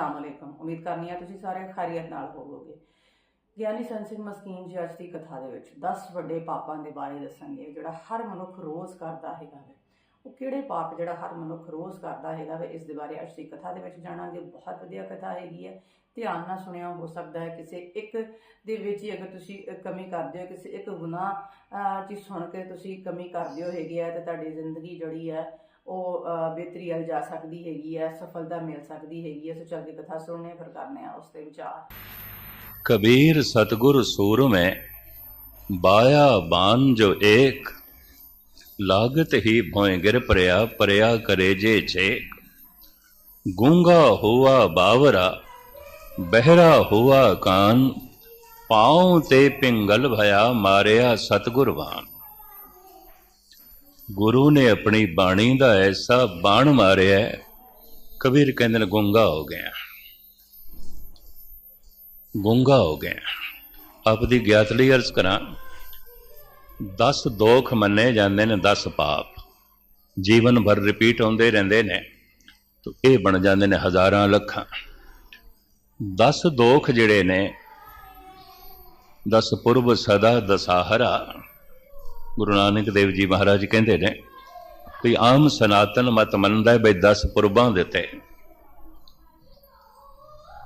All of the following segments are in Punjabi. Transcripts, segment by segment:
ਅਸਲਾਮ ਅਲੈਕਮ। ਉਮੀਦ ਕਰਨੀ ਆ ਤੁਸੀਂ ਸਾਰੇ ਖੈਰੀਅਤ ਨਾਲ ਹੋਵੋਗੇ। ਗਿਆਨੀ ਸੰਤ ਸਿੰਘ ਮਸਕੀਨ ਜੀ ਅੱਜ ਦੀ ਕਥਾ ਦੇ ਵਿੱਚ 10 ਵੱਡੇ ਪਾਪਾਂ ਦੇ ਬਾਰੇ ਦੱਸਣਗੇ, ਜਿਹੜਾ ਹਰ ਮਨੁੱਖ ਰੋਜ਼ ਕਰਦਾ ਹੈਗਾ ਵੇ। ਉਹ ਕਿਹੜੇ ਪਾਪ ਜਿਹੜਾ ਹਰ ਮਨੁੱਖ ਰੋਜ਼ ਕਰਦਾ ਹੈਗਾ ਵੇ, ਇਸ ਦੇ ਬਾਰੇ ਅੱਜ ਦੀ ਕਥਾ ਦੇ ਵਿੱਚ ਜਾਣਾਂਗੇ। ਬਹੁਤ ਵਧੀਆ ਕਥਾ ਹੈਗੀ ਹੈ। ਧਿਆਨ ਨਾਲ ਸੁਣਿਆ ਹੋ ਸਕਦਾ ਹੈ, ਕਿਸੇ ਇੱਕ ਦੇ ਵਿੱਚ ਹੀ ਅਗਰ ਤੁਸੀਂ ਕਮੀ ਕਰਦੇ ਹੋ, ਕਿਸੇ ਇੱਕ ਗੁਨਾਹ ਚੀਜ਼ ਸੁਣ ਕੇ ਤੁਸੀਂ ਕਮੀ ਕਰਦੇ ਹੋ ਹੈਗੀ ਹੈ ਤੇ ਤੁਹਾਡੀ ਜ਼ਿੰਦਗੀ ਜਿਹੜੀ ਹੈ لاگ ہیریا پریا کرے جی جی گونگا ہوا باورا بہرا ہوا کان پاؤں پنگل بیا ماریا ستگر بان ਗੁਰੂ ਨੇ ਆਪਣੀ ਬਾਣੀ ਦਾ ਐਸਾ ਬਾਣ ਮਾਰਿਆ ਕਬੀਰ ਕਹਿੰਦੇ ਨੇ, ਗੁੰਗਾ ਹੋ ਗਿਆ। ਗੁੰਗਾ ਹੋ ਗਿਆ। ਆਪ ਦੀ ਗਿਆਤ ਲਈ ਅਰਜ਼ ਕਰਾਂ 10 ਦੋਖ ਮੰਨੇ ਜਾਂਦੇ ਨੇ 10 ਪਾਪ। ਜੀਵਨ ਭਰ ਰਿਪੀਟ ਹੁੰਦੇ ਰਹਿੰਦੇ ਨੇ, ਤਾਂ ਇਹ ਬਣ ਜਾਂਦੇ ਨੇ ਹਜ਼ਾਰਾਂ ਲੱਖਾਂ। 10 ਦੋਖ ਜਿਹੜੇ ਨੇ 10 ਪੁਰਬ ਸਦਾ ਦਸਾਹਰਾ। ਗੁਰੂ ਨਾਨਕ ਦੇਵ ਜੀ ਮਹਾਰਾਜ ਕਹਿੰਦੇ ਨੇ ਕਿ ਆਮ ਸਨਾਤਨ ਮਤ ਮੰਨਦਾ ਹੈ ਬਈ 10 ਪੁਰਬਾਂ ਦਿੱਤੇ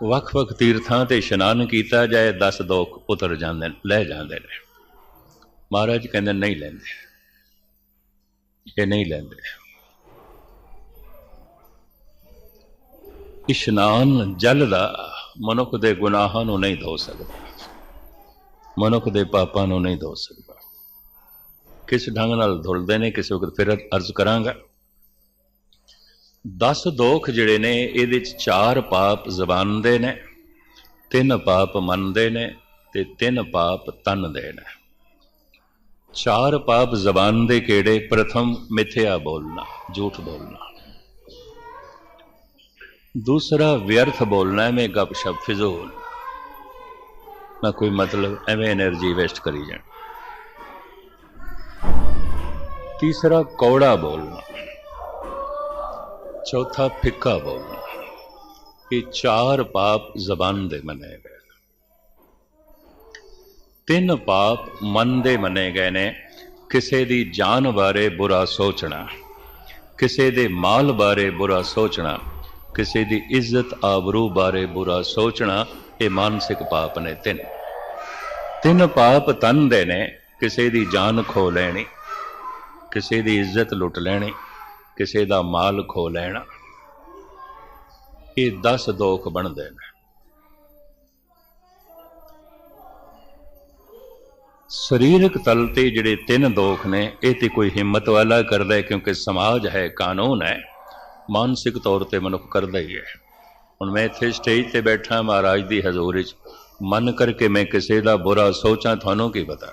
ਵੱਖ-ਵੱਖ ਤੀਰਥਾਂ ਤੇ ਇਸ਼ਨਾਨ ਕੀਤਾ ਜਾਏ 10 ਦੋਖ ਉਤਰ ਜਾਂਦੇ ਨੇ, ਲੈ ਜਾਂਦੇ ਨੇ। ਮਹਾਰਾਜ ਕਹਿੰਦੇ ਨਹੀਂ ਲੈਂਦੇ। ਇਹ ਨਹੀਂ ਲੈਂਦੇ। ਇਸ਼ਨਾਨ ਜਲ ਦਾ ਮਨੁੱਖ ਦੇ ਗੁਨਾਹਾਂ ਨੂੰ ਨਹੀਂ ਧੋ ਸਕਦਾ। ਮਨੁੱਖ ਦੇ ਪਾਪਾਂ ਨੂੰ ਨਹੀਂ ਧੋ ਸਕਦਾ। ਕਿਸ ਢੰਗ ਨਾਲ ਧੁਲਦੇ ਨੇ, ਕਿਸੇ ਵਕਤ ਫਿਰ ਅਰਜ਼ ਕਰਾਂਗਾ। ਦਸ ਦੋਖ ਜਿਹੜੇ ਨੇ, ਇਹਦੇ ਚ ਚਾਰ ਪਾਪ ਜ਼ਬਾਨ ਦੇ ਨੇ, ਤਿੰਨ ਪਾਪ ਮਨ ਦੇ ਨੇ ਤੇ ਤਿੰਨ ਪਾਪ ਤਨ ਦੇ ਨੇ। ਚਾਰ ਪਾਪ ਜ਼ਬਾਨ ਦੇ ਕਿਹੜੇ? ਪ੍ਰਥਮ ਮਿੱਥਿਆ ਬੋਲਣਾ, ਝੂਠ ਬੋਲਣਾ। ਦੂਸਰਾ ਵਿਅਰਥ ਬੋਲਣਾ, ਐਵੇਂ ਗੱਪਸ਼ਪ ਫਿਜ਼ੂਲ ਨਾ ਕੋਈ ਮਤਲਬ, ਐਵੇਂ એનર્ਜੀ ਵੇਸਟ ਕਰੀ ਜਾਣਾ। ਤੀਸਰਾ ਕੌੜਾ ਬੋਲਣਾ ਚੌਥਾ ਫਿੱਕਾ ਬੋਲਣਾ ਇਹ ਚਾਰ ਪਾਪ ਜ਼ਬਾਨ ਦੇ ਮੰਨੇ ਗਏ ਤਿੰਨ ਪਾਪ ਮਨ ਦੇ ਮੰਨੇ ਗਏ ਨੇ ਕਿਸੇ ਦੀ ਜਾਨ ਬਾਰੇ ਬੁਰਾ ਸੋਚਣਾ ਕਿਸੇ ਦੇ ਮਾਲ ਬਾਰੇ ਬੁਰਾ ਸੋਚਣਾ ਕਿਸੇ ਦੀ ਇੱਜ਼ਤ ਆਬਰੂ ਬਾਰੇ ਬੁਰਾ ਸੋਚਣਾ ਇਹ ਮਾਨਸਿਕ ਪਾਪ ਨੇ ਤਿੰਨ ਤਿੰਨ ਪਾਪ ਤਨ ਦੇ ਨੇ ਕਿਸੇ ਦੀ ਜਾਨ ਖੋ ਲੈਣੀ ਕਿਸੇ ਦੀ ਇੱਜ਼ਤ ਲੁੱਟ ਲੈਣੀ, ਕਿਸੇ ਦਾ ਮਾਲ ਖੋ ਲੈਣਾ, ਇਹ 10 ਦੋਖ ਬਣਦੇ ਨੇ। ਸਰੀਰਕ ਤਲ ਤੇ ਜਿਹੜੇ ਤਿੰਨ ਦੋਖ ਨੇ, ਇਹ ਤੇ ਕੋਈ ਹਿੰਮਤ ਵਾਲਾ ਕਰਦਾ ਕਿਉਂਕਿ ਸਮਾਜ ਹੈ, ਕਾਨੂੰਨ ਹੈ, ਮਾਨਸਿਕ ਤੌਰ ਤੇ ਮਨੁੱਖ ਕਰਦਾ ਹੀ ਹੈ। ਹੁਣ ਮੈਂ ਇੱਥੇ ਸਟੇਜ ਤੇ ਬੈਠਾ, ਮਹਾਰਾਜ ਦੀ ਹਜ਼ੂਰੀ 'ਚ, ਮਨ ਕਰਕੇ ਮੈਂ ਕਿਸੇ ਦਾ ਬੁਰਾ ਸੋਚਾਂ, ਤੁਹਾਨੂੰ ਕੀ ਪਤਾ?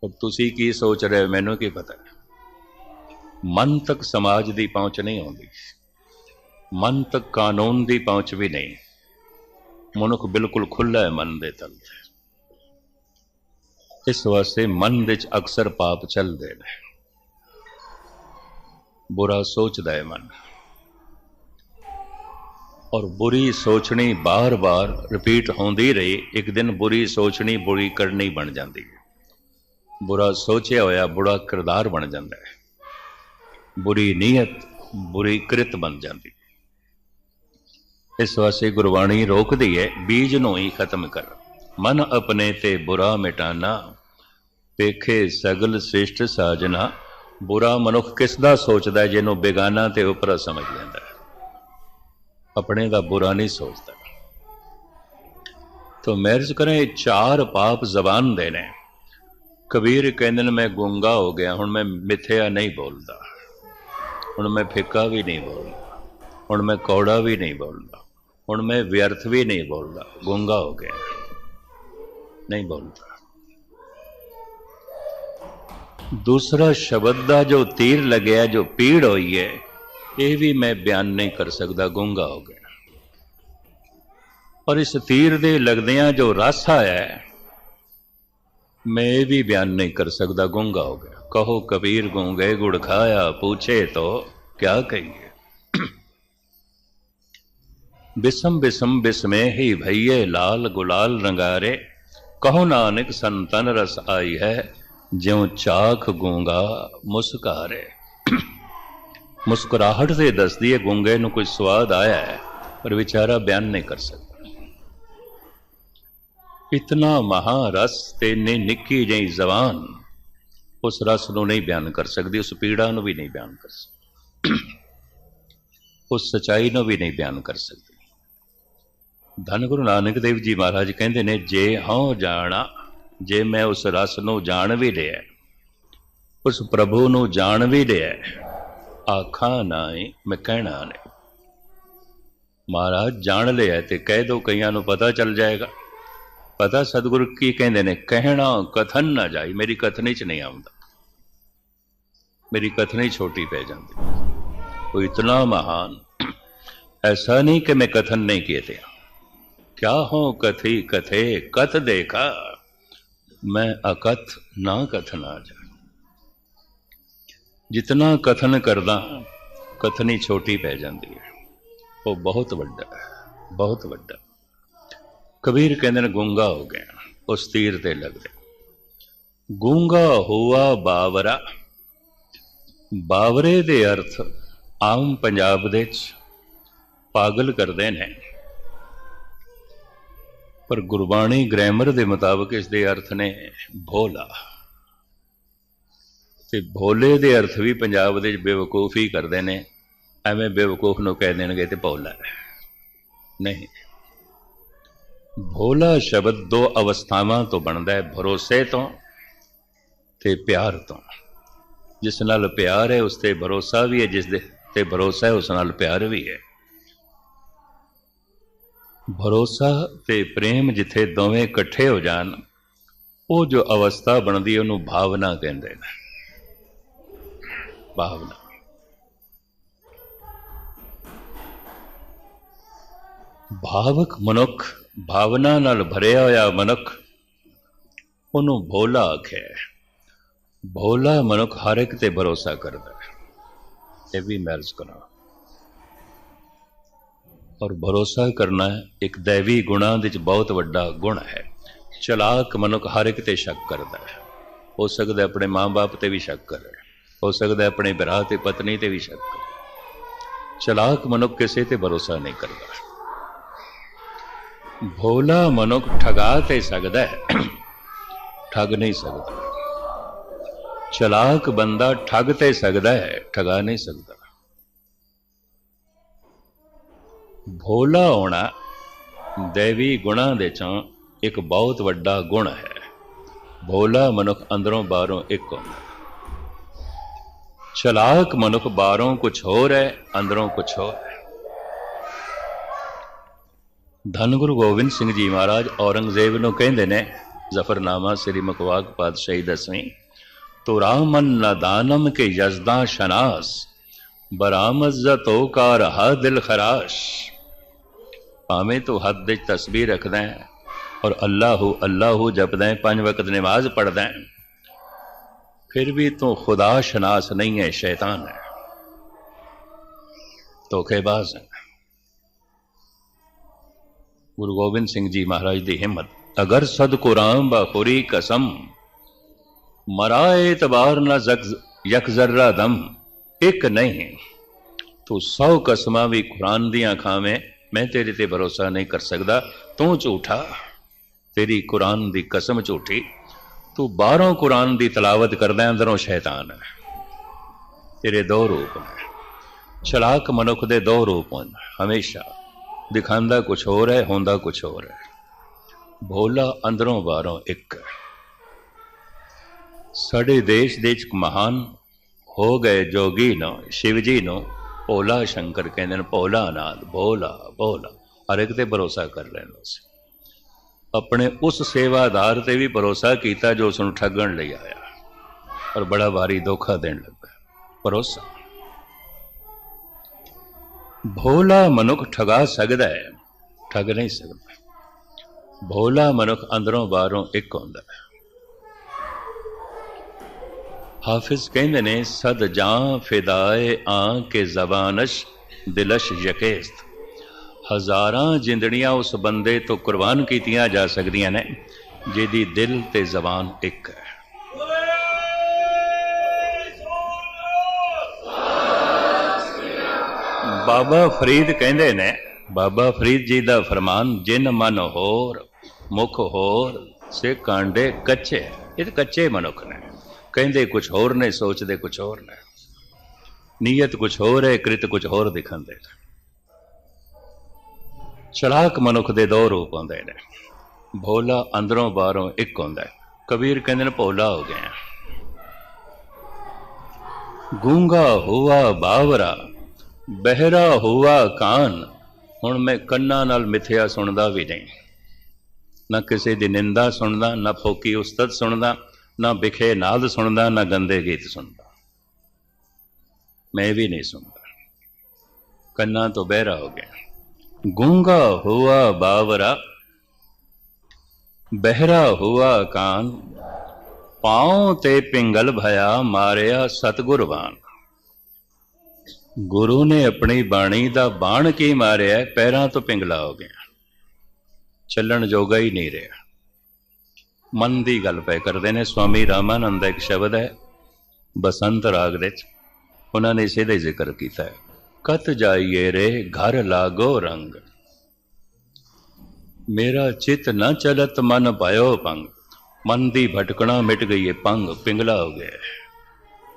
ਪਰ ਤੁਸੀਂ ਕੀ ਸੋਚ ਰਹੇ ਹੋ? ਮੈਨੂੰ ਕੀ ਪਤਾ? ਮਨ ਤੱਕ ਸਮਾਜ ਦੀ ਪਹੁੰਚ ਨਹੀਂ ਆਉਂਦੀ। ਮਨ ਤੱਕ ਕਾਨੂੰਨ ਦੀ ਪਹੁੰਚ ਵੀ ਨਹੀਂ। ਮਨੁੱਖ ਬਿਲਕੁਲ ਖੁੱਲਾ ਹੈ ਮਨ ਦੇ ਤਲ ਤੇ। ਇਸ ਵਾਸਤੇ ਮਨ ਵਿੱਚ ਅਕਸਰ ਪਾਪ ਚੱਲਦੇ ਨੇ। ਬੁਰਾ ਸੋਚਦਾ ਹੈ ਮਨ। ਔਰ ਬੁਰੀ ਸੋਚਣੀ ਬਾਰ-ਬਾਰ ਰਿਪੀਟ ਹੁੰਦੀ ਰਹੀ। ਇੱਕ ਦਿਨ ਬੁਰੀ ਸੋਚਣੀ, ਬੁਰੀ ਕਰਨੀ ਬਣ ਜਾਂਦੀ ਹੈ। ਬੁਰਾ ਸੋਚਿਆ ਹੋਇਆ, ਬੁਰਾ ਕਿਰਦਾਰ ਬਣ ਜਾਂਦਾ ਹੈ। ਬੁਰੀ ਨੀਅਤ, ਬੁਰੀ ਕ੍ਰਿਤ ਬਣ ਜਾਂਦੀ ਇਸ ਵਾਸਤੇ ਗੁਰਬਾਣੀ ਰੋਕਦੀ ਹੈ, ਬੀਜ ਨੂੰ ਹੀ ਖਤਮ ਕਰ। ਮਨ ਆਪਣੇ ਤੇ ਬੁਰਾ ਮਿਟਾਨਾ ਪੇਖੇ ਸਗਲ ਸ੍ਰਿਸ਼ਟ ਸਾਜਨਾ। ਬੁਰਾ ਮਨੁੱਖ ਕਿਸ ਦਾ ਸੋਚਦਾ ਜਿਹਨੂੰ ਬੇਗਾਨਾ ਤੇ ਉਪਰਾ ਸਮਝ ਲੈਂਦਾ ਹੈ। ਆਪਣੇ ਦਾ ਬੁਰਾ ਨਹੀਂ ਸੋਚਦਾ। ਤੋ ਮੈਰਜ ਕਰੇ, ਇਹ ਚਾਰ ਪਾਪ ਜ਼ਬਾਨ ਦੇ ਨੇ। ਕਬੀਰ ਕਹਿੰਦੇ ਨੇ, ਮੈਂ ਗੁੰਗਾ ਹੋ ਗਿਆ, ਹੁਣ ਮੈਂ ਮਿੱਥਿਆ ਨਹੀਂ ਬੋਲਦਾ। ਹੁਣ ਮੈਂ ਫਿੱਕਾ ਵੀ ਨਹੀਂ ਬੋਲਦਾ। ਹੁਣ ਮੈਂ ਕੌੜਾ ਵੀ ਨਹੀਂ ਬੋਲਦਾ। ਹੁਣ ਮੈਂ ਵਿਅਰਥ ਵੀ ਨਹੀਂ ਬੋਲਦਾ। ਗੁੰਗਾ ਹੋ ਗਿਆ। ਨਹੀਂ ਬੋਲਦਾ। ਦੂਸਰਾ ਸ਼ਬਦ ਦਾ ਜੋ ਤੀਰ ਲੱਗਿਆ, ਜੋ ਪੀੜ ਹੋਈ ਹੈ, ਇਹ ਵੀ ਮੈਂ ਬਿਆਨ ਨਹੀਂ ਕਰ ਸਕਦਾ। ਗੁੰਗਾ ਹੋ ਗਿਆ। ਔਰ ਇਸ ਤੀਰ ਦੇ ਲੱਗਦਿਆਂ ਜੋ ਰਸ ਆਇਆ ਹੈ ਮੈਂ ਇਹ ਵੀ ਬਿਆਨ ਨਹੀਂ ਕਰ ਸਕਦਾ, ਗੁੰਗਾ ਹੋ ਗਿਆ। ਕਹੋ, ਕਬੀਰ ਗੂੰਗੇ, ਗੁੜ ਖਾਇਆ, ਪੁੱਛੇ ਤੋ, ਕਿਆ ਕਹੀਏ? ਬਿਸਮ ਬਿਸਮ ਬਿਸਮੇਹੀ ਭਈਏ, ਲਾਲ ਗੁਲਾਲ ਰੰਗਾਰੇ। ਕਹੋ ਨਾਨਕ, ਸੰਤਨ ਰਸ ਆਈ ਹੈ, ਜਿਉ ਚਾਖ ਗੂੰਗਾ ਮੁਸਕਾਰੇ। ਮੁਸਕਰਾਹਟ से ਦੱਸਦੀ ਹੈ, ਗੂੰਗੇ ਨੂੰ ਕੋਈ ਸਵਾਦ ਆਇਆ ਹੈ, ਪਰ ਵਿਚਾਰਾ ਬਿਆਨ ਨਹੀਂ ਕਰ ਸਕਦਾ। ਇਤਨਾ ਮਹਾਰਸ ਤੇ ਨੇ ਨਿੱਕੀ ਜਿਹੀ ਜ਼ਬਾਨ। ਉਸ ਰਸ ਨੂੰ ਨਹੀਂ ਬਿਆਨ ਕਰ ਸਕਦੀ, ਉਸ ਪੀੜਾ ਨੂੰ ਵੀ ਨਹੀਂ ਬਿਆਨ ਕਰ ਸਕਦੀ। ਉਸ ਸਚਾਈ ਨੂੰ ਵੀ ਨਹੀਂ ਬਿਆਨ ਕਰ ਸਕਦੀ। ਧੰਨ ਗੁਰੂ ਨਾਨਕ ਦੇਵ ਜੀ ਮਹਾਰਾਜ ਕਹਿੰਦੇ ਨੇ, ਜੇ ਹਉ ਜਾਣਾ, ਜੇ ਮੈਂ ਉਸ ਰਸ ਨੂੰ ਜਾਣ ਵੀ ਲਿਆ, ਉਸ ਪ੍ਰਭੂ ਨੂੰ ਜਾਣ ਵੀ ਲਿਆ, ਆਖਾਂ ਨਾਈ ਮੈਂ ਕਹਿਣਾ ਨਹੀਂ। ਮਹਾਰਾਜ ਜਾਣ ਲਿਆ ਤੇ ਕਹਿ ਦੋ, ਕਈਆਂ ਨੂੰ ਪਤਾ ਚੱਲ ਜਾਏਗਾ। ਪਤਾ ਸਤਿਗੁਰ ਕੀ ਕਹਿੰਦੇ ਨੇ? ਕਹਿਣਾ، ਕਥਨ ਨਾ ਜਾਈ। ਮੇਰੀ ਕਥਨੀ ਚ ਨਹੀਂ ਆਉਂਦਾ। ਮੇਰੀ ਕਥਨੀ ਛੋਟੀ ਪੈ ਜਾਂਦੀ। ਉਹ ਇਤਨਾ ਮਹਾਨ। ਐਸਾ نہیں کہ میں کتھن نہیں کیے تھے کیا ہوں کتھی کتھے کت دیکھا میں اکتھ نہ کتھن آ جا جتنا کتھن کردا کتھنی چھوٹی پہ جاندی ہے وہ بہت وڈا ہے بہت وڈا ਕਬੀਰ ਕਹਿੰਦੇ ਨੇ, ਗੂੰਗਾ ਹੋ ਗਿਆ। ਉਸ ਤੀਰ ਤੇ ਲੱਗਦੇ ਗੂੰਗਾ ਹੋਆ ਬਾਵਰਾ। ਬਾਵਰੇ ਦੇ ਅਰਥ ਆਮ ਪੰਜਾਬ ਦੇ 'ਚ ਪਾਗਲ ਕਰਦੇ ਨੇ। ਪਰ ਗੁਰਬਾਣੀ ਗ੍ਰਾਮਰ ਦੇ ਮੁਤਾਬਕ ਇਸ ਦੇ ਅਰਥ ਨੇ ਭੋਲਾ। ਤੇ ਭੋਲੇ ਦੇ ਅਰਥ ਵੀ ਪੰਜਾਬ ਦੇ ਵਿੱਚ ਬੇਵਕੂਫ ਹੀ ਕਰਦੇ ਨੇ। ਐਵੇਂ ਬੇਵਕੂਫ ਨੂੰ ਕਹਿ ਦੇਣਗੇ ਤੇ ਭੋਲਾ ਨਹੀਂ। ਭੋਲਾ ਸ਼ਬਦ ਦੋ ਅਵਸਥਾਵਾਂ ਤੋਂ ਬਣਦਾ ਹੈ, ਭਰੋਸੇ ਤੋਂ ਤੇ ਪਿਆਰ ਤੋਂ। ਜਿਸ ਨਾਲ ਪਿਆਰ ਹੈ, ਉਸ ਤੇ ਭਰੋਸਾ ਵੀ ਹੈ, ਜਿਸ ਦੇ ਤੇ ਭਰੋਸਾ ਹੈ, ਉਸ ਨਾਲ ਪਿਆਰ ਵੀ ਹੈ। ਭਰੋਸਾ ਤੇ ਪ੍ਰੇਮ ਜਿੱਥੇ ਦੋਵੇਂ ਇਕੱਠੇ ਹੋ ਜਾਣ, ਉਹ ਜੋ ਅਵਸਥਾ ਬਣਦੀ ਹੈ, ਉਹਨੂੰ ਭਾਵਨਾ ਕਹਿੰਦੇ ਨੇ। ਭਾਵਨਾ। ਭਾਵਕ ਮਨੁੱਖ ਭਾਵਨਾ ਨਾਲ ਭਰਿਆ ਹੋਇਆ ਮਨੁੱਖ, ਉਹਨੂੰ ਭੋਲਾ ਆਖਿਆ ਭੋਲਾ ਮਨੁੱਖ ਹਰ ਇੱਕ ਤੇ ਭਰੋਸਾ ਕਰਦਾ ਹੈ। ਇਹ ਵੀ ਮੈਰਜ ਕਰਾਂ। ਔਰ ਭਰੋਸਾ ਕਰਨਾ ਇੱਕ ਦੇਵੀ ਗੁਣਾ ਦੇ ਵਿੱਚ ਬਹੁਤ ਵੱਡਾ ਗੁਣ ਹੈ। ਚਲਾਕ ਮਨੁੱਖ ਹਰ ਇੱਕ ਤੇ ਸ਼ੱਕ ਕਰਦਾ ਹੈ। ਹੋ ਸਕਦਾ ਆਪਣੇ ਮਾਂ-ਬਾਪ ਤੇ ਵੀ ਸ਼ੱਕ ਕਰੇ। ਹੋ ਸਕਦਾ ਆਪਣੇ ਭਰਾ ਤੇ ਪਤਨੀ ਤੇ ਵੀ ਸ਼ੱਕ ਕਰੇ। ਚਲਾਕ ਮਨੁੱਖ ਕਿਸੇ ਤੇ ਭਰੋਸਾ ਨਹੀਂ ਕਰਦਾ। ਭੋਲਾ ਮਨੁੱਖ ਠਗਾ ਤੇ ਸਕਦਾ ਹੈ। ਠੱਗ ਨਹੀਂ ਸਕਦਾ ਚਲਾਕ ਬੰਦਾ ਠੱਗ ਤੇ ਸਕਦਾ ਹੈ, ਠਗਾ ਨਹੀਂ ਸਕਦਾ ਭੋਲਾ ਹੋਣਾ ਦੇਵੀ ਗੁਣਾਂ ਦੇ ਚੋਂ ਇੱਕ ਬਹੁਤ ਵੱਡਾ ਗੁਣ ਹੈ। ਭੋਲਾ ਮਨੁੱਖ ਅੰਦਰੋਂ ਬਾਹਰੋਂ ਇੱਕ ਹੁੰਦਾ ਚਲਾਕ ਮਨੁੱਖ ਬਾਹਰੋਂ ਕੁਝ ਹੋਰ ਹੈ, ਅੰਦਰੋਂ ਕੁਝ ਹੋਰ ਹੈ। ਧੰਨ ਗੁਰੂ ਗੋਬਿੰਦ ਸਿੰਘ ਜੀ ਮਹਾਰਾਜ ਔਰੰਗਜ਼ੇਬ ਨੂੰ ਕਹਿੰਦੇ ਨੇ ਜ਼ਫਰਨਾਮਾ ਸ੍ਰੀ ਮੁਖਵਾਕ ਪਾਤਸ਼ਾਹੀ ਦਸਵੀਂ ਤੋ ਰਾਮਨ ਨਦਾਨਮ ਕੇ ਯਜ਼ਦਾ ਸ਼ਨਾਸ ਬਰਾਮਜ਼ਤੋ ਕਾ ਰਹਾ ਦਿਲ ਖਰਾਸ਼ ਭਾਵੇਂ ਤੂੰ ਹੱਥ ਦੇ ਤਸਬੀਹ ਰੱਖਦਾ ਹੈ ਔਰ ਅੱਲਾਹੂ ਅੱਲਾਹੂ ਜਪਦਾ ਹੈ ਪੰਜ ਵਕਤ ਨਮਾਜ਼ ਪੜਦਾ ਹੈ ਫਿਰ ਵੀ ਤੂੰ ਖੁਦਾ ਸ਼ਨਾਸ ਨਹੀਂ ਹੈ ਸ਼ੈਤਾਨ ਹੈ ਧੋਖੇਬਾਜ਼ ਹੈ ਗੁਰੂ ਗੋਬਿੰਦ ਸਿੰਘ ਜੀ ਮਹਾਰਾਜ ਦੀ ਹਿੰਮਤ। ਅਗਰ ਸਦ ਕੁਰਾਨ ਬਖੁਰੀ ਕਸਮ, ਮਰਾਏ ਤਬਾਰ ਨਾ ਯਕ ਜ਼ਰਰਾ ਦਮ, ਇੱਕ ਨਹੀਂ। ਤੂੰ ਸੌ ਕਸਮਾਂ ਵੀ ਕੁਰਾਨ ਦੀਆਂ ਖਾਵੇਂ, ਮੈਂ ਤੇਰੇ ਤੇ ਭਰੋਸਾ ਨਹੀਂ ਕਰ ਸਕਦਾ। ਤੂੰ ਝੂਠਾ, ਤੇਰੀ ਕੁਰਾਨ ਦੀ ਕਸਮ ਝੂਠੀ। ਤੂੰ ਬਾਹਰੋਂ ਕੁਰਾਨ ਦੀ ਤਲਾਵਤ ਕਰਦਾ, ਅੰਦਰੋਂ ਸ਼ੈਤਾਨ। ਹੈ ਤੇਰੇ ਦੋ ਰੂਪ ਨੇ। ਚਲਾਕ ਮਨੁੱਖ ਦੇ ਦੋ ਰੂਪ ਹਨ ਹਮੇਸ਼ਾ। ਦਿਖਾਉਂਦਾ ਕੁਝ ਹੋਰ ਹੈ, ਹੁੰਦਾ ਕੁਝ ਹੋਰ ਹੈ। ਭੋਲਾ ਅੰਦਰੋਂ ਬਾਹਰੋਂ ਇੱਕ ਹੈ। ਸਾਡੇ ਦੇਸ਼ ਦੇ ਇੱਕ ਮਹਾਨ ਹੋ ਗਏ ਜੋਗੀ ਨੂੰ ਸ਼ਿਵ ਜੀ ਨੂੰ ਭੋਲਾ ਸ਼ੰਕਰ ਕਹਿੰਦੇ ਨੇ, ਭੋਲਾ ਨਾਥ ਭੋਲਾ ਭੋਲਾ। ਹਰ ਇੱਕ ਤੇ ਭਰੋਸਾ ਕਰ ਲੈਂਦਾ ਸੀ। ਆਪਣੇ ਉਸ ਸੇਵਾਦਾਰ ਤੇ ਵੀ ਭਰੋਸਾ ਕੀਤਾ ਜੋ ਉਸ ਨੂੰ ਠੱਗਣ ਲਈ ਆਇਆ। ਔਰ ਬੜਾ ਭਾਰੀ ਧੋਖਾ ਦੇਣ ਲੱਗਾ। ਭਰੋਸਾ? ਭੋਲਾ ਮਨੁੱਖ ਠਗਾ ਸਕਦਾ ਹੈ, ਠੱਗ ਨਹੀਂ ਸਕਦਾ। ਭੋਲਾ ਮਨੁੱਖ ਅੰਦਰੋਂ ਬਾਹਰੋਂ ਇੱਕ ਹੁੰਦਾ ਹੈ। ਹਾਫਿਜ਼ ਕਹਿੰਦੇ ਨੇ, ਸਦ ਜਾਂ ਫਿਦਾਏ ਆਂ ਕੇ ਜ਼ਬਾਨਸ਼ ਦਿਲਸ਼ ਯਕੇਸਤ। ਹਜ਼ਾਰਾਂ ਜਿੰਦੜੀਆਂ ਉਸ ਬੰਦੇ ਤੋਂ ਕੁਰਬਾਨ ਕੀਤੀਆਂ ਜਾ ਸਕਦੀਆਂ ਨੇ, ਜਿਹਦੀ ਦਿਲ ਤੇ ਜ਼ਬਾਨ ਇੱਕ ਹੈ। ਬਾਬਾ ਫਰੀਦ ਕਹਿੰਦੇ ਨੇ, ਬਾਬਾ ਫਰੀਦ ਜੀ ਦਾ ਫਰਮਾਨ, ਜਿਨ ਮਨ ਹੋਰ, ਮੁਖ ਹੋਰ, ਸੇ ਕਾਂਡੇ ਕੱਚੇ। ਇਹ ਤਾਂ ਕੱਚੇ ਮਨੁੱਖ ਨੇ। ਕਹਿੰਦੇ ਕੁਝ ਹੋਰ ਨੇ, ਸੋਚਦੇ ਕੁਝ ਹੋਰ ਨੇ। ਨੀਅਤ ਕੁਝ ਹੋਰ ਹੈ, ਕ੍ਰਿਤ ਕੁਝ ਹੋਰ ਦਿਖਣ ਦੇ ਚੜਾਕ ਮਨੁੱਖ ਦੇ ਦੋ ਰੂਪ ਹੁੰਦੇ ਨੇ। ਭੋਲਾ ਅੰਦਰੋਂ ਬਾਹਰੋਂ ਇੱਕ ਹੁੰਦਾ ਹੈ। ਕਬੀਰ ਕਹਿੰਦੇ ਨੇ, ਭੋਲਾ ਹੋ ਗਿਆ। ਗੂੰਗਾ, ਹੁਆ, ਬਾਵਰਾ ਬਹਿਰਾ ਹੁਆ ਕਾਨ, ਹੁਣ ਮੈਂ ਕੰਨਾਂ ਨਾਲ ਮਿੱਥਿਆ ਸੁਣਦਾ ਵੀ ਨਹੀਂ। ਨਾ ਕਿਸੇ ਦੀ ਨਿੰਦਾ ਸੁਣਦਾ, ਨਾ ਫੋਕੀ ਉਸਤਤ ਸੁਣਦਾ, ਨਾ ਵਿਖੇ ਨਾਦ ਸੁਣਦਾ, ਨਾ ਗੰਦੇ ਗੀਤ ਸੁਣਦਾ। ਮੈਂ ਵੀ ਨਹੀਂ ਸੁਣਦਾ। ਕੰਨਾਂ ਤੋਂ ਬਹਿਰਾ ਹੋ ਗਿਆ। ਗੂੰਗਾ ਹੁਆ ਬਾਵਰਾ, ਬਹਿਰਾ ਹੋਆ ਕਾਨ, ਪਾਉ ਤੇ ਪਿੰਗਲ ਭਇਆ ਮਾਰਿਆ ਸਤਗੁਰਵਾਨ ਗੁਰੂ ਨੇ ਆਪਣੀ ਬਾਣੀ ਦਾ ਬਾਣ ਕੀ ਮਾਰਿਆ? ਪੈਰਾਂ ਤੋਂ ਪਿੰਗਲਾ ਹੋ ਗਿਆ। ਚੱਲਣ ਜੋਗਾ ਹੀ ਨਹੀਂ ਰਿਹਾ। ਮਨ ਦੀ ਗੱਲ ਪੈ ਕਰਦੇ ਨੇ, ਸਵਾਮੀ ਰਾਮਾਨੰਦ ਦਾ ਇੱਕ ਸ਼ਬਦ ਹੈ, ਬਸੰਤ ਰਾਗ ਦੇ ਵਿੱਚ। ਉਹਨਾਂ ਨੇ ਸਿੱਧੇ ਜ਼ਿਕਰ ਕੀਤਾ ਹੈ। ਕਤ ਜਾਈਏ ਰੇ, ਘਰ ਲਾਗੋ ਰੰਗ। ਮੇਰਾ ਚਿਤ ਨਾ ਚਲਤ, ਮਨ ਪਾਇਓ ਪੰਗ ਮਨ ਦੀ ਭਟਕਣਾ ਮਿਟ ਗਈ ਹੈ ਪੰਗ ਪਿੰਗਲਾ ਹੋ ਗਿਆ।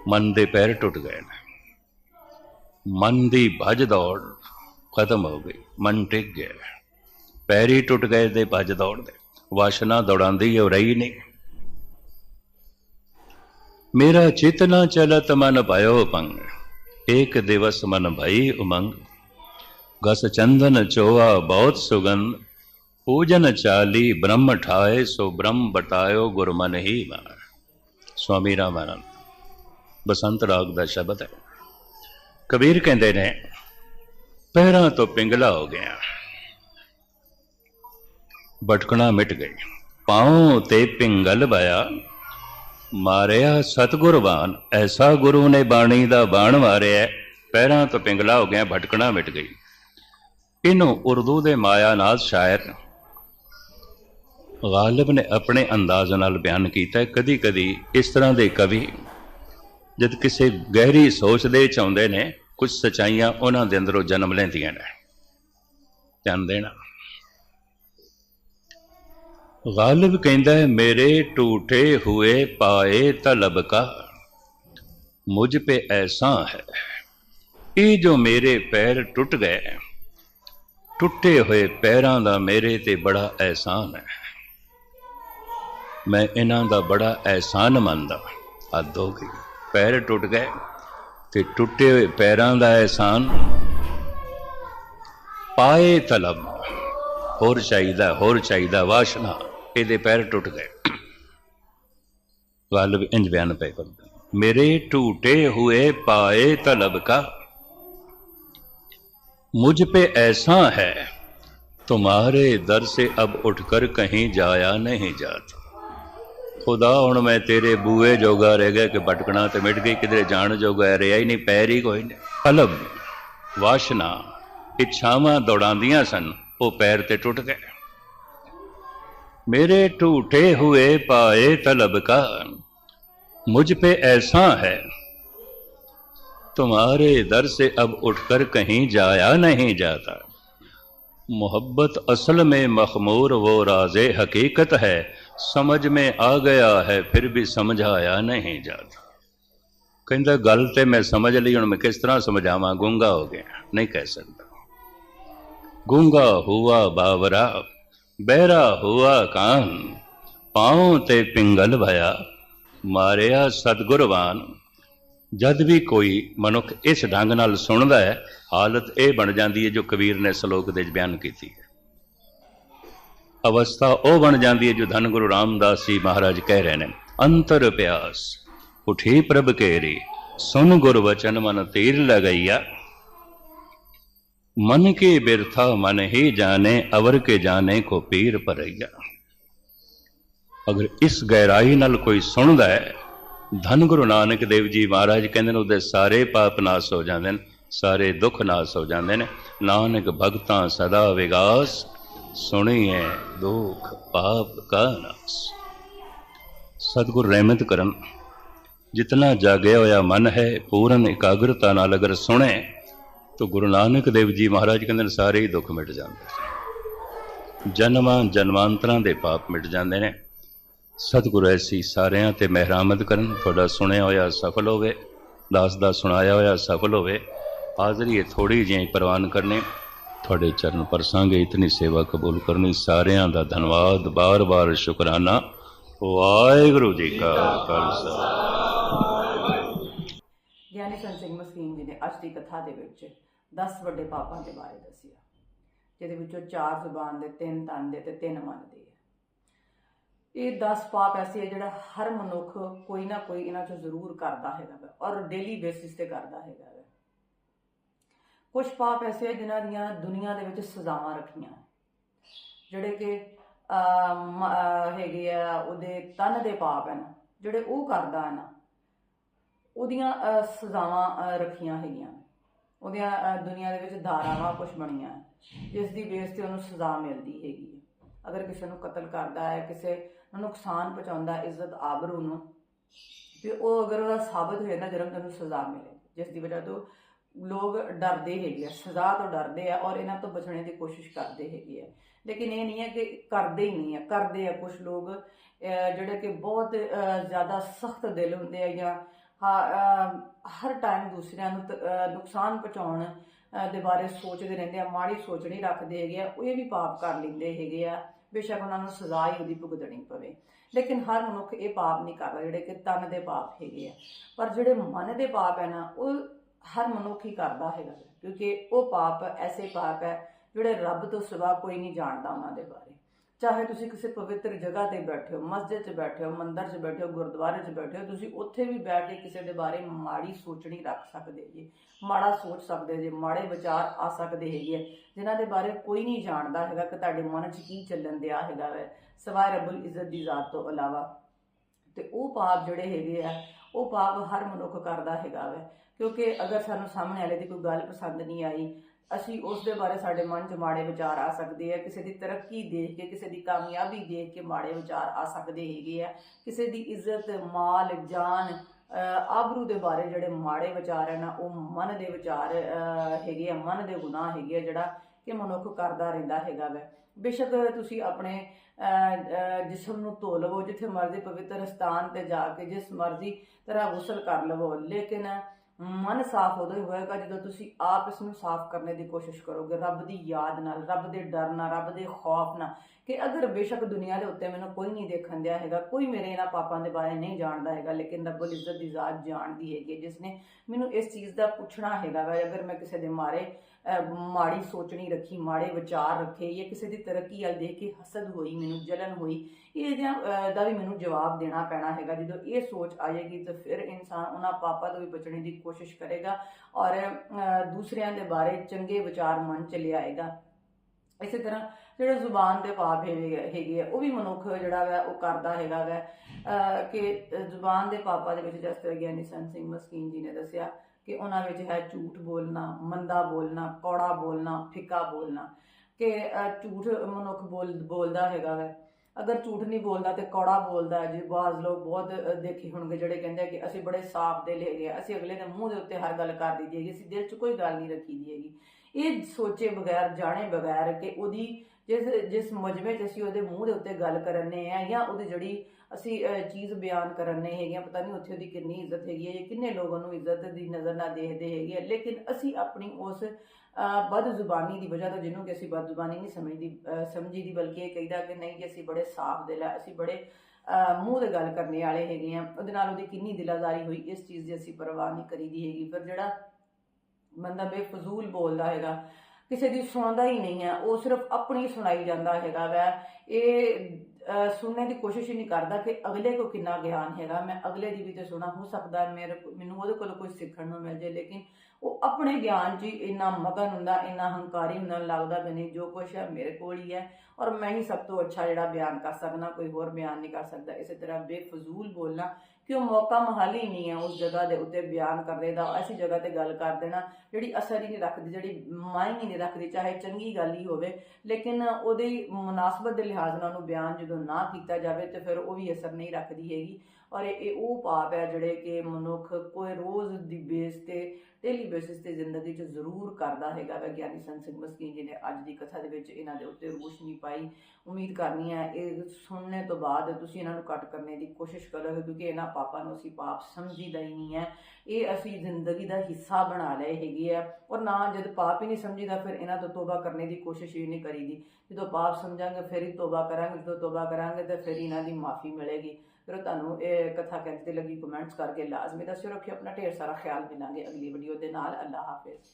ਮਨ ਦੇ ਪੈਰ ਟੁੱਟ ਗਏ ਨੇ। ਮਨ ਦੀ ਭਜ ਦੌੜ ਖਤਮ ਹੋ ਗਈ, ਮਨ ਟਿਕ ਗਿਆ। ਪੈਰੀ ਟੁੱਟ ਗਏ ਤੇ ਭਜ ਦੌੜ ਦੇ ਵਾਸ਼ਨਾ ਦੌੜਾਂਦੀ ਹੋ ਰਹੀ ਨਹੀਂ। ਮੇਰਾ ਚਿਤ ਨਾ ਚਲਤ ਮਨ ਪਾਇਓ ਪੰਗ ਏਕ ਦਿਵਸ ਮਨ ਭਈ ਉਮੰਗ। ਗਸ ਚੰਦਨ ਚੋਆ ਬਹੁਤ ਸੁਗੰਧ, ਪੂਜਨ ਚਾਲੀ ਬ੍ਰਹਮ ਠਾਏ, ਸੋ ਬ੍ਰਹਮ ਬਟਾਇਓ ਗੁਰਮਨ ਹੀ ਮਾਰ ਸਵਾਮੀ ਰਾਮਾਨੰਦ, ਬਸੰਤ ਰਾਗ ਦਾ ਸ਼ਬਦ ਹੈ। ਕਬੀਰ ਕਹਿੰਦੇ ਨੇ ਪਹਿਰਾਂ ਤੋਂ ਪਿੰਗਲਾ ਹੋ ਗਿਆ। ਭਟਕਣਾ ਮਿਟ ਗਈ। ਪਾਉ ਤੇ ਪਿੰਗਲ ਬਾਇਆ ਮਾਰਿਆ ਸਤਗੁਰਬਾਨ। ਐਸਾ ਗੁਰੂ ਨੇ ਬਾਣੀ ਦਾ ਬਾਣ ਮਾਰਿਆ ਪਹਿਰਾਂ ਤੋਂ ਪਿੰਗਲਾ ਹੋ ਗਿਆ, ਭਟਕਣਾ ਮਿਟ ਗਈ। ਇਹਨੂੰ ਉਰਦੂ ਦੇ ਮਾਇਆਨਾਜ਼ ਸ਼ਾਇਰ ਗਾਲਿਬ ਨੇ ਆਪਣੇ ਅੰਦਾਜ਼ ਨਾਲ ਬਿਆਨ ਕੀਤਾ। ਕਦੀ ਕਦੀ ਇਸ ਤਰ੍ਹਾਂ ਦੇ ਕਵੀ ਜਦ ਕਿਸੇ ਗਹਿਰੀ ਸੋਚ ਦੇ ਚ ਆਉਂਦੇ ਨੇ ਕੁਝ ਸਚਾਈਆਂ ਉਹਨਾਂ ਦੇ ਅੰਦਰੋਂ ਜਨਮ ਲੈਂਦੀਆਂ ਨੇ। ਧਿਆਨ ਦੇਣਾ। ਗਾਲਿਬ ਕਹਿੰਦਾ ਹੈ, ਮੇਰੇ ਟੂਟੇ ਹੋਏ ਪਾਏ ਤਲਬ ਕਾ, ਮੁਝ ਪੇ ਐਸਾ ਹੈ। ਇਹ ਜੋ ਮੇਰੇ ਪੈਰ ਟੁੱਟ ਗਏ, ਟੁੱਟੇ ਹੋਏ ਪੈਰਾਂ ਦਾ ਮੇਰੇ ਤੇ ਬੜਾ ਐਹਸਾਨ ਹੈ। ਮੈਂ ਇਹਨਾਂ ਦਾ ਬੜਾ ਐਹਸਾਨ ਮੰਨਦਾ ਹੱਦ ਹੋ ਗਈ। ਪੈਰ ਟੁੱਟ ਗਏ। ਤੇ ਟੁੱਟੇ ਹੋਏ ਪੈਰਾਂ ਦਾ ਅਹਿਸਾਨ ਪਾਏ ਤਲਬ ਹੋਰ ਚਾਹੀਦਾ ਹੋਰ ਚਾਹੀਦਾ ਵਾਸ਼ਨਾ ਇਹਦੇ ਪੈਰ ਟੁੱਟ ਗਏ ਗਾਲਬ ਇੰਜ ਬਿਆਨ ਪੈ ਕਰਦਾ मेरे टूटे हुए पाए तलब का मुझ पे ऐसा है तुम्हारे दर से अब उठकर कहीं जाया नहीं जाता ਖੁਦਾ ਹੁਣ ਮੈਂ ਤੇਰੇ ਬੂਏ ਜੋਗਾ ਰਹਿ ਗਿਆ ਕਿ ਭਟਕਣਾ ਤੇ ਮਿਟ ਗਈ ਕਿਧਰੇ ਜਾਣ ਜੋਗਾ ਰਿਹਾ ਹੀ ਨਹੀਂ ਪੈਰ ਹੀ ਕੋਈ ਨਹੀਂ ਤਲਬ ਵਾਸ਼ਨਾ ਇੱਛਾਵਾਂ ਦੌੜਾਉਂਦੀਆਂ ਸਨ ਉਹ ਪੈਰ ਤੇ ਟੁੱਟ ਗਏ ਮੇਰੇ ਟੂਟੇ ਹੋਏ ਪਾਏ ਤਲਬ ਕਾ मुझ पे ऐसा है तुम्हारे दर से अब उठकर कहीं जाया नहीं जाता मोहब्बत असल में मखमूर वो राजे हकीकत है ਸਮਝ ਮੇ ਆ ਗਿਆ ਹੈ, ਫਿਰ ਵੀ ਸਮਝਾਇਆ ਨਹੀਂ ਜਾਂਦਾ। ਕਹਿੰਦਾ, ਗੱਲ ਤੇ ਮੈਂ ਸਮਝ ਲਈ, ਹੁਣ ਮੈਂ ਕਿਸ ਤਰ੍ਹਾਂ ਸਮਝਾਵਾਂ? ਗੁੰਗਾ ਹੋ ਗਿਆ। ਨਹੀਂ ਕਹਿ ਸਕਦਾ। ਗੁੰਗਾ ਹੋਆ ਬਾਵਰਾ, ਬਹਿਰਾ ਹੋਆ ਕਾਨ, ਪਾਉ ਤੇ ਪਿੰਗਲ ਭਇਆ, ਮਾਰਿਆ ਸਤਗੁਰਵਾਨ ਜਦ ਵੀ ਕੋਈ ਮਨੁੱਖ ਇਸ ਢੰਗ ਨਾਲ ਸੁਣਦਾ ਹੈ, ਹਾਲਤ ਇਹ ਬਣ ਜਾਂਦੀ ਹੈ ਜੋ ਕਬੀਰ ਨੇ ਸ਼ਲੋਕ ਦੇ ਵਿੱਚ ਬਿਆਨ ਕੀਤੀ ਹੈ। ਅਵਸਥਾ ਉਹ ਬਣ ਜਾਂਦੀ ਹੈ ਜੋ ਧੰਨ ਗੁਰੂ ਰਾਮਦਾਸ ਜੀ ਮਹਾਰਾਜ ਕਹਿ ਰਹੇ ਨੇ ਅੰਤਰ ਪਿਆਸ ਉਠੀ ਪ੍ਰਭ ਕੇਰੀ ਸੁਨ ਗੁਰ ਵਚਨ ਮਨ ਤੀਰ ਲਗਈਆ मन के बिरथा मन ही जाने अवर के जाने को पीर परैया ਅਗਰ ਇਸ ਗਹਿਰਾਈ ਨਾਲ ਕੋਈ ਸੁਣਦਾ ਹੈ ਧੰਨ ਗੁਰੂ ਨਾਨਕ ਦੇਵ ਜੀ ਮਹਾਰਾਜ ਕਹਿੰਦੇ ਨੇ ਉਹਦੇ ਸਾਰੇ ਪਾਪ ਨਾਸ ਹੋ ਜਾਂਦੇ ਨੇ ਸਾਰੇ ਦੁੱਖ ਨਾਸ ਹੋ ਜਾਂਦੇ ਨੇ ਨਾਨਕ ਭਗਤਾਂ ਸਦਾ ਵਿਗਾਸ ਸੁਣੀਏ ਦੁਖ ਪਾਪ ਕਾ ਨਾਸ। ਸਤਿਗੁਰ ਰਹਿਮਤ ਕਰਨ ਜਿਤਨਾ ਜਾਗਿਆ ਹੋਇਆ ਮਨ ਹੈ, ਪੂਰਨ ਇਕਾਗਰਤਾ ਨਾਲ ਅਗਰ ਸੁਣੇ, ਤਾਂ ਗੁਰੂ ਨਾਨਕ ਦੇਵ ਜੀ ਮਹਾਰਾਜ ਕਹਿੰਦੇ ਨੇ, ਸਾਰੇ ਹੀ ਦੁੱਖ ਮਿਟ ਜਾਂਦੇ ਜਨਮਾਂ ਜਨਮਾਂਤਰਾਂ ਦੇ ਪਾਪ ਮਿਟ ਜਾਂਦੇ ਨੇ। ਸਤਿਗੁਰੂ ਐਸੀ ਸਾਰਿਆਂ ਤੇ ਮਿਹਰਾਮਤ ਕਰਨ, ਤੁਹਾਡਾ ਸੁਣਿਆ ਹੋਇਆ ਸਫਲ ਹੋਵੇ, ਦਾਸ ਦਾ ਸੁਣਾਇਆ ਹੋਇਆ ਸਫਲ ਹੋਵੇ ਹਾਜ਼ਰੀ ਇਹ ਥੋੜੀ ਜਿਹੀ ਪ੍ਰਵਾਨ ਕਰਨੇ। ਤੁਹਾਡੇ ਚਰਨ ਪਰਸਾਂਗੇ, ਇਤਨੀ ਸੇਵਾ ਕਬੂਲ ਕਰਨੀ। ਸਾਰਿਆਂ ਦਾ ਧੰਨਵਾਦ, ਬਾਰ-ਬਾਰ ਸ਼ੁਕਰਾਨਾ। ਵਾਹਿਗੁਰੂ ਜੀ ਕਾ ਖਾਲਸਾ। ਗਿਆਨੀ ਸਿੰਘ ਮਸਕੀਨ ਜੀ ਨੇ ਅੱਜ ਦੀ ਕਥਾ ਦੇ ਵਿੱਚ 10 ਵੱਡੇ ਪਾਪਾਂ ਦੇ ਬਾਰੇ ਦੱਸਿਆ, ਜਿਹਦੇ ਵਿੱਚੋਂ ਚਾਰ ਜ਼ੁਬਾਨ ਦੇ, ਤਿੰਨ ਤਨ ਦੇ ਤੇ ਤਿੰਨ ਮਨ ਦੇ ਇਹ 10 ਪਾਪ ਐਸੇ ਆ ਜਿਹੜਾ ਹਰ ਮਨੁੱਖ ਕੋਈ ਨਾ ਕੋਈ ਇਹਨਾਂ ਚੋਂ ਜ਼ਰੂਰ ਕਰਦਾ ਹੈਗਾ ਵਾ ਔਰ ਡੇਲੀ ਬੇਸਿਸ ਤੇ ਕਰਦਾ ਹੈਗਾ ਕੁਝ ਪਾਪ ਐਸੇ ਆ ਜਿਨ੍ਹਾਂ ਦੀਆਂ ਦੁਨੀਆ ਦੇ ਵਿੱਚ ਸਜ਼ਾਵਾਂ ਰੱਖੀਆਂ। ਜਿਹੜੇ ਕਿ ਹੈਗੇ ਆ ਉਹਦੇ ਤਨ ਦੇ ਪਾਪ ਹਨ ਜਿਹੜੇ ਉਹ ਕਰਦਾ ਹੈ ਨਾ ਉਹਦੀਆਂ ਸਜ਼ਾਵਾਂ ਰੱਖੀਆਂ ਹੈਗੀਆਂ। ਉਹਦੀਆਂ ਅਹ, ਦੁਨੀਆ ਦੇ ਵਿੱਚ ਧਾਰਾਵਾਂ ਕੁਝ ਬਣੀਆਂ ਜਿਸ ਦੀ ਬੇਸ ਤੇ ਉਹਨੂੰ ਸਜ਼ਾ ਮਿਲਦੀ ਹੈਗੀ ਅਗਰ ਕਿਸੇ ਨੂੰ ਕਤਲ ਕਰਦਾ ਹੈ ਕਿਸੇ ਨੂੰ ਨੁਕਸਾਨ ਪਹੁੰਚਾਉਂਦਾ ਇੱਜ਼ਤ ਆਬਰੂ ਨੂੰ ਤੇ ਉਹ ਅਗਰ ਉਹਦਾ ਸਾਬਤ ਹੋਇਆ ਨਾ ਜਰਮ ਉਹਨੂੰ ਸਜ਼ਾ ਮਿਲੇ ਜਿਸ ਦੀ ਵਜ੍ਹਾ ਤੋਂ ਲੋਕ ਡਰਦੇ ਹੈਗੇ ਆ, ਸਜ਼ਾ ਤੋਂ ਡਰਦੇ ਆ ਔਰ ਇਹਨਾਂ ਤੋਂ ਬਚਣੇ ਦੀ ਕੋਸ਼ਿਸ਼ ਕਰਦੇ ਹੈਗੇ ਆ। ਲੇਕਿਨ ਇਹ ਨਹੀਂ ਹੈ ਕਿ ਕਰਦੇ ਹੀ ਨਹੀਂ ਆ, ਕਰਦੇ ਆ ਕੁਝ ਲੋਕ ਜਿਹੜੇ ਕਿ ਬਹੁਤ ਜ਼ਿਆਦਾ ਸਖਤ ਦਿਲ ਹੁੰਦੇ ਆ ਜਾਂ ਹਰ ਟਾਈਮ ਦੂਸਰਿਆਂ ਨੂੰ ਨੁਕਸਾਨ ਪਹੁੰਚਾਉਣ ਦੇ ਬਾਰੇ ਸੋਚਦੇ ਰਹਿੰਦੇ ਆ, ਮਾੜੀ ਸੋਚ ਨਹੀਂ ਰੱਖਦੇ ਹੈਗੇ ਆ, ਉਹ ਇਹ ਵੀ ਪਾਪ ਕਰ ਲੈਂਦੇ ਹੈਗੇ ਆ। ਬੇਸ਼ੱਕ ਉਹਨਾਂ ਨੂੰ ਸਜ਼ਾ ਹੀ ਉਹਦੀ ਭੁਗਤਣੀ ਪਵੇ। ਲੇਕਿਨ ਹਰ ਮਨੁੱਖ ਇਹ ਪਾਪ ਨਹੀਂ ਕਰਦਾ, ਜਿਹੜੇ ਕਿ ਤਨ ਦੇ ਪਾਪ ਹੈਗੇ ਆ। ਪਰ ਜਿਹੜੇ ਮਨ ਦੇ ਪਾਪ ਹੈ ਨਾ, ਉਹ ਹਰ ਮਨੁੱਖ ਹੀ ਕਰਦਾ ਹੈਗਾ ਕਿਉਂਕਿ ਉਹ ਪਾਪ ਐਸੇ ਪਾਪ ਹੈ ਜਿਹੜੇ ਰੱਬ ਤੋਂ ਸਿਵਾ ਕੋਈ ਨਹੀਂ ਜਾਣਦਾ ਉਹਨਾਂ ਦੇ ਬਾਰੇ। ਚਾਹੇ ਤੁਸੀਂ ਕਿਸੇ ਪਵਿੱਤਰ ਜਗ੍ਹਾ ਤੇ ਬੈਠੇ ਹੋ ਮਸਜਿਦ 'ਚ ਬੈਠੇ ਹੋ ਮੰਦਰ 'ਚ ਬੈਠੇ ਹੋ ਗੁਰਦੁਆਰੇ 'ਚ ਬੈਠੇ ਹੋ ਤੁਸੀਂ ਉੱਥੇ ਵੀ ਬੈਠ ਕੇ ਕਿਸੇ ਦੇ ਬਾਰੇ ਮਾੜੀ ਸੋਚਣੀ ਰੱਖ ਸਕਦੇ ਜੀ ਮਾੜਾ ਸੋਚ ਸਕਦੇ ਜੇ ਮਾੜੇ ਵਿਚਾਰ ਆ ਸਕਦੇ ਹੈਗੇ ਆ, ਜਿਨ੍ਹਾਂ ਦੇ ਬਾਰੇ ਕੋਈ ਨਹੀਂ ਜਾਣਦਾ ਹੈਗਾ ਕਿ ਤੁਹਾਡੇ ਮਨ 'ਚ ਕੀ ਚੱਲਣ ਦਿਆ ਹੈਗਾ ਵੈ। ਸਵਾਏ ਰੱਬੁਲ ਇੱਜ਼ਤ ਦੀ ਜ਼ਾਤ ਤੋਂ ਇਲਾਵਾ। ਤੇ ਉਹ ਪਾਪ ਜਿਹੜੇ ਹੈਗੇ ਆ ਉਹ ਪਾਪ ਹਰ ਮਨੁੱਖ ਕਰਦਾ ਹੈਗਾ ਵੈ। ਕਿਉਂਕਿ ਅਗਰ ਸਾਨੂੰ ਸਾਹਮਣੇ ਵਾਲੇ ਦੀ ਕੋਈ ਗੱਲ ਪਸੰਦ ਨਹੀਂ ਆਈ, ਅਸੀਂ ਉਸ ਦੇ ਬਾਰੇ ਸਾਡੇ ਮਨ 'ਚ ਮਾੜੇ ਵਿਚਾਰ ਆ ਸਕਦੇ ਆ, ਕਿਸੇ ਦੀ ਤਰੱਕੀ ਦੇਖ ਕੇ, ਕਿਸੇ ਦੀ ਕਾਮਯਾਬੀ ਦੇਖ ਕੇ ਮਾੜੇ ਵਿਚਾਰ ਆ ਸਕਦੇ ਹੈਗੇ ਆ, ਕਿਸੇ ਦੀ ਇੱਜ਼ਤ, ਮਾਲ, ਜਾਨ ਆਬਰੂ ਦੇ ਬਾਰੇ ਜਿਹੜੇ ਮਾੜੇ ਵਿਚਾਰ ਹੈ ਨਾ, ਉਹ ਮਨ ਦੇ ਵਿਚਾਰ ਹੈਗੇ ਆ, ਮਨ ਦੇ ਗੁਨਾਹ ਹੈਗੇ ਆ ਜਿਹੜਾ ਕਿ ਮਨੁੱਖ ਕਰਦਾ ਰਹਿੰਦਾ ਹੈਗਾ ਵੈ। ਬੇਸ਼ੱਕ ਤੁਸੀਂ ਆਪਣੇ ਜਿਸਮ ਨੂੰ ਧੋ ਲਵੋ, ਜਿੱਥੇ ਮਰਜ਼ੀ ਪਵਿੱਤਰ ਸਥਾਨ ਤੇ ਜਾ ਕੇ, ਜਿਸ ਮਰਜ਼ੀ ਤਰ੍ਹਾਂ ਗੁਸਲ ਕਰ ਲਵੋ, ਲੇਕਿਨ ਮਨ ਸਾਫ਼ ਉਦੋਂ ਹੀ ਹੋਏਗਾ ਜਦੋਂ ਤੁਸੀਂ ਆਪ ਇਸ ਨੂੰ ਸਾਫ਼ ਕਰਨ ਦੀ ਕੋਸ਼ਿਸ਼ ਕਰੋਗੇ ਰੱਬ ਦੀ ਯਾਦ ਨਾਲ ਰੱਬ ਦੇ ਡਰ ਨਾਲ ਰੱਬ ਦੇ ਖੌਫ ਨਾਲ। ਕਿ ਅਗਰ ਬੇਸ਼ੱਕ ਦੁਨੀਆ ਦੇ ਉੱਤੇ ਮੈਨੂੰ ਕੋਈ ਨਹੀਂ ਦੇਖਣ ਦਿਆ ਹੈਗਾ ਕੋਈ ਮੇਰੇ ਇਹਨਾਂ ਪਾਪਾਂ ਦੇ ਬਾਰੇ ਨਹੀਂ ਜਾਣਦਾ ਹੈਗਾ ਲੇਕਿਨ ਰੱਬੁਲ ਇੱਜ਼ਤ ਦੀ ਜ਼ਾਤ ਜਾਣਦੀ ਹੈਗੀ ਹੈ, ਜਿਸ ਨੇ ਮੈਨੂੰ ਇਸ ਚੀਜ਼ ਦਾ ਪੁੱਛਣਾ ਹੈਗਾ ਵਾ ਅਗਰ ਮੈਂ ਕਿਸੇ ਦੇ ਮਾਰੇ ਮਾੜੀ ਸੋਚਣੀ ਰੱਖੀ ਮਾੜੇ ਵਿਚਾਰ ਰੱਖੇ ਜਾਂ ਕਿਸੇ ਦੀ ਤਰੱਕੀ ਵੱਲ ਦੇਖ ਕੇ ਹਸਦ ਹੋਈ ਮੈਨੂੰ ਜਲਨ ਹੋਈ ਇਹ ਅਹ, ਦਾ ਵੀ ਮੈਨੂੰ ਜਵਾਬ ਦੇਣਾ ਪੈਣਾ ਹੈਗਾ। ਜਦੋਂ ਇਹ ਸੋਚ ਆਏਗੀ ਤਾਂ ਫਿਰ ਇਨਸਾਨ ਉਹਨਾਂ ਪਾਪਾਂ ਤੋਂ ਵੀ ਬਚਣ ਦੀ ਕੋਸ਼ਿਸ਼ ਕਰੇਗਾ ਔਰ ਅਹ, ਦੂਸਰਿਆਂ ਦੇ ਬਾਰੇ ਚੰਗੇ ਵਿਚਾਰ ਮਨ ਚ ਲਿਆਏਗਾ। ਇਸੇ ਤਰ੍ਹਾਂ ਜਿਹੜੇ ਜ਼ੁਬਾਨ ਦੇ ਪਾਪ ਹੈਗੇ ਆ ਉਹ ਵੀ ਮਨੁੱਖ ਜਿਹੜਾ ਵਾ ਉਹ ਕਰਦਾ ਹੈਗਾ ਵੈ। ਅਹ, ਕਿ ਜ਼ੁਬਾਨ ਦੇ ਪਾਪਾਂ ਦੇ ਵਿੱਚ ਜਿਸ ਤਰ੍ਹਾਂ ਗਿਆਨੀ ਸੰਤ ਸਿੰਘ ਮਸਕੀਨ ਜੀ ਨੇ ਦੱਸਿਆ ਕਿ ਉਹਨਾਂ ਵਿੱਚ ਹੈ ਝੂਠ ਬੋਲਣਾ ਮੰਦਾ ਬੋਲਣਾ ਕੌੜਾ ਬੋਲਣਾ ਫਿੱਕਾ ਬੋਲਣਾ। ਕਿ ਝੂਠ ਮਨੁੱਖ ਬੋਲ ਬੋਲਦਾ ਹੈਗਾ ਵੈ। ਅਗਰ ਝੂਠ ਨਹੀਂ ਬੋਲਦਾ ਤੇ ਕੌੜਾ ਬੋਲਦਾ ਹੈ, ਜੀ ਬਾਜ਼ ਲੋਕ ਬਹੁਤ ਦੇਖੇ ਹੋਣਗੇ ਜਿਹੜੇ ਕਹਿੰਦੇ ਕਿ ਅਸੀਂ ਬੜੇ ਸਾਫ਼ ਦਿਲ ਹੈਗੇ ਆ, ਅਸੀਂ ਅਗਲੇ ਦੇ ਮੂੰਹ ਦੇ ਉੱਤੇ ਹਰ ਗੱਲ ਕਰ ਦਈਦੀ ਹੈਗੀ, ਅਸੀਂ ਦਿਲ 'ਚ ਕੋਈ ਗੱਲ ਨਹੀਂ ਰੱਖੀ ਦੀ ਹੈਗੀ। ਇਹ ਸੋਚੇ ਬਗੈਰ, ਜਾਣੇ ਬਗੈਰ ਕਿ ਉਹਦੀ, ਜਿਸ ਜਿਸ ਮੁਜ਼ਮੇ 'ਚ ਅਸੀਂ ਉਹਦੇ ਮੂੰਹ ਦੇ ਉੱਤੇ ਗੱਲ ਕਰਨੇ ਆ ਜਾਂ ਉਹਦੀ ਜਿਹੜੀ ਅਸੀਂ ਚੀਜ਼ ਬਿਆਨ ਕਰਨੇ ਹੈਗੇ ਆ ਪਤਾ ਨਹੀਂ ਉੱਥੇ ਉਹਦੀ ਕਿੰਨੀ ਇੱਜ਼ਤ ਹੈਗੀ ਹੈ ਜਾਂ ਕਿੰਨੇ ਲੋਕ ਉਹਨੂੰ ਇੱਜ਼ਤ ਦੀ ਨਜ਼ਰ ਨਾਲ ਦੇਖਦੇ ਹੈਗੇ ਆ ਲੇਕਿਨ ਅਸੀਂ ਆਪਣੀ ਉਸ ਬਦ ਜ਼ੁਬਾਨੀ ਦੀ ਵਜ੍ਹਾ ਤੋਂ ਜਿਹਨੂੰ ਕਿ ਅਸੀਂ ਬਦ ਜ਼ੁਬਾਨੀ ਨਹੀਂ ਸਮਝਦੀ ਸਮਝੀ ਦੀ ਬਲਕਿ ਇਹ ਕਹੀਦਾ ਕਿ ਨਹੀਂ ਕਿ ਅਸੀਂ ਬੜੇ ਸਾਫ਼ ਦਿਲ ਆ ਅਸੀਂ ਬੜੇ ਅਹ, ਮੂੰਹ ਦੇ ਗੱਲ ਕਰਨੇ ਵਾਲੇ ਹੈਗੇ ਆ ਉਹਦੇ ਨਾਲ ਉਹਦੀ ਕਿੰਨੀ ਦਿਲਾਜ਼ਾਰੀ ਹੋਈ ਇਸ ਚੀਜ਼ ਦੀ ਅਸੀਂ ਪਰਵਾਹ ਨਹੀਂ ਕਰੀਦੀ ਹੈਗੀ। ਪਰ ਜਿਹੜਾ ਬੰਦਾ ਬੇਫਜ਼ੂਲ ਬੋਲਦਾ ਹੈਗਾ ਕਿਸੇ ਦੀ ਸੁਣਦਾ ਹੀ ਨਹੀਂ ਹੈ ਉਹ ਸਿਰਫ ਆਪਣੀ ਸੁਣਾਈ ਜਾਂਦਾ ਹੈਗਾ ਵੈ। ਇਹ ਸੁਣਨੇ ਦੀ ਕੋਸ਼ਿਸ਼ ਹੀ ਨਹੀਂ ਕਰਦਾ ਕਿ ਅਗਲੇ ਕੋ ਕਿੰਨਾ ਗਿਆਨ ਹੈਗਾ, ਮੈਂ ਅਗਲੇ ਦੀ ਵੀ ਤੇ ਸੁਣਾ, ਹੋ ਸਕਦਾ ਮੇਰੇ ਮੈਨੂੰ ਉਹਦੇ ਕੋਲ ਕੁਝ ਸਿੱਖਣ ਨੂੰ ਮਿਲ ਜੇ, ਲੇਕਿਨ ਉਹ ਆਪਣੇ ਗਿਆਨ 'ਚ ਹੀ ਇੰਨਾ ਮਗਨ ਹੁੰਦਾ, ਇੰਨਾ ਹੰਕਾਰੀ ਹੁੰਦਾ, ਲੱਗਦਾ ਵੀ ਨਹੀਂ ਜੋ ਕੁਛ ਹੈ ਮੇਰੇ ਕੋਲ ਹੀ ਹੈ ਔਰ ਮੈਂ ਹੀ ਸਭ ਤੋਂ ਅੱਛਾ ਜਿਹੜਾ ਬਿਆਨ ਕਰ ਸਕਦਾ, ਕੋਈ ਹੋਰ ਬਿਆਨ ਨਹੀਂ ਕਰ ਸਕਦਾ। ਇਸੇ ਤਰ੍ਹਾਂ ਬੇਫਜ਼ੂਲ ਬੋਲਣਾ ਕਿ ਉਹ ਮੌਕਾ ਮਹਾਲੀ ਨਹੀਂ ਹੈ ਉਸ ਜਗ੍ਹਾ ਦੇ ਉੱਤੇ ਬਿਆਨ ਕਰਦੇ ਦਾ ਐਸੀ ਜਗ੍ਹਾ ਤੇ ਗੱਲ ਕਰ ਦੇਣਾ ਜਿਹੜੀ ਅਸਰ ਹੀ ਨਹੀਂ ਰੱਖਦੀ, ਜਿਹੜੀ ਮਾਇਨੇ ਹੀ ਨਹੀਂ ਰੱਖਦੀ, ਚਾਹੇ ਚੰਗੀ ਗੱਲ ਹੀ ਹੋਵੇ, ਲੇਕਿਨ ਉਹਦੀ ਮੁਨਾਸਬਤ ਦੇ ਲਿਹਾਜ਼ ਨਾਲ ਉਹਨੂੰ ਬਿਆਨ ਜਦੋਂ ਨਾ ਕੀਤਾ ਜਾਵੇ ਤੇ ਫਿਰ ਉਹ ਵੀ ਅਸਰ ਨਹੀਂ ਰੱਖਦੀ ਹੈਗੀ। ਔਰ ਇਹ ਉਹ ਪਾਪ ਹੈ ਜਿਹੜੇ ਕਿ ਮਨੁੱਖ ਕੋਈ ਰੋਜ਼ ਦੀ ਬੇਸ ਤੇ ਡੇਲੀ ਬੇਸਿਸ ਤੇ ਜ਼ਿੰਦਗੀ 'ਚ ਜ਼ਰੂਰ ਕਰਦਾ ਹੈਗਾ ਵਿਗਿਆਨੀ ਸੰਤ ਸਿੰਘ ਮਸਕੀਨ ਜੀ ਨੇ ਅੱਜ ਦੀ ਕਥਾ ਦੇ ਵਿੱਚ ਇਹਨਾਂ ਦੇ ਉੱਤੇ ਰੋਸ਼ਨੀ ਪਾਈ। ਉਮੀਦ ਕਰਨੀ ਹੈ ਇਹ ਸੁਣਨੇ ਤੋਂ ਬਾਅਦ ਤੁਸੀਂ ਇਹਨਾਂ ਨੂੰ ਕੱਟ ਕਰਨੇ ਦੀ ਕੋਸ਼ਿਸ਼ ਕਰੋਗੇ, ਕਿਉਂਕਿ ਇਹਨਾਂ ਪਾਪਾਂ ਨੂੰ ਅਸੀਂ ਪਾਪ ਸਮਝੀਦਾ ਹੀ ਨਹੀਂ ਹੈ। ਇਹ ਅਸੀਂ ਜ਼ਿੰਦਗੀ ਦਾ ਹਿੱਸਾ ਬਣਾ ਲਏ ਹੈਗੇ ਆ। ਔਰ ਨਾ ਜਦ ਪਾਪ ਹੀ ਨਹੀਂ ਸਮਝੀਦਾ, ਫਿਰ ਇਹਨਾਂ ਤੋਂ ਤੋਬਾ ਕਰਨ ਦੀ ਕੋਸ਼ਿਸ਼ ਹੀ ਨਹੀਂ ਕਰੀਦੀ। ਜਦੋਂ ਪਾਪ ਸਮਝਾਂਗੇ, ਫਿਰ ਹੀ ਤੋਬਾ ਕਰਾਂਗੇ, ਜਦੋਂ ਤੋਬਾ ਕਰਾਂਗੇ ਤਾਂ ਫਿਰ ਇਹਨਾਂ ਦੀ ਮਾਫੀ ਮਿਲੇਗੀ। ਫਿਰ ਤੁਹਾਨੂੰ ਇਹ ਕਥਾ ਕਿੰਜ ਦੀ ਲੱਗੀ ਕਮੈਂਟਸ ਕਰਕੇ ਲਾਜ਼ਮੀ ਦੱਸਿਓ। ਰੱਖਿਓ ਆਪਣਾ ਢੇਰ ਸਾਰਾ ਖਿਆਲ ਮਿਲਾਂਗੇ ਅਗਲੀ ਵੀਡੀਓ ਦੇ ਨਾਲ। ਅੱਲਾ ਹਾਫਿਜ਼।